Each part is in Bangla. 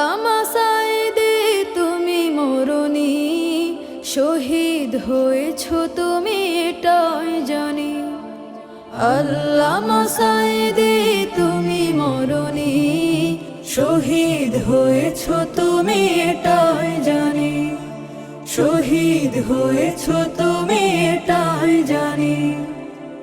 আল্লামা সাইদি তুমি মরণি, শহীদ হয়েছ তুমি এটাই জানি। আল্লামা সাইদি তুমি মরণি, শহীদ হয়েছ তুমি এটাই জানি। শহীদ হয়েছ তুমি এটাই জানি।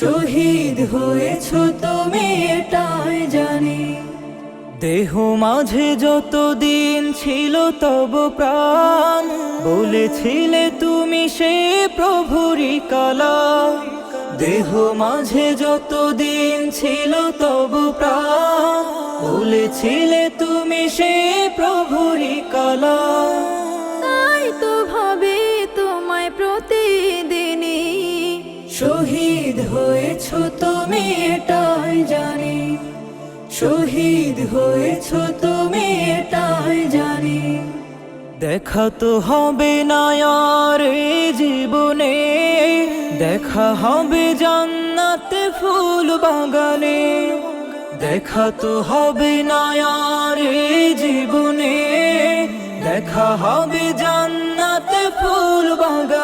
শহীদ হয়েছ তুমি এটাই জানি। দেহ মাঝে যতদিন ছিল তব প্রাণ। বলেছিলে তুমি সে প্রভুরি কালা দেহ মাঝে যতদিন ছিল তব প্রাণ। বলেছিলে তুমি সে প্রভুরি কালা শহীদ হয়েছ তুমি এটাই জানি। শহীদ হয়েছ তুমি এটাই জানি। দেখা তো হবে না আর জীবনে। দেখা হবে জান্নাতে ফুল বাগানে। দেখা তো হবে না আর এ জীবনে। দেখা হবে জান্নাতে ফুল বাগানে।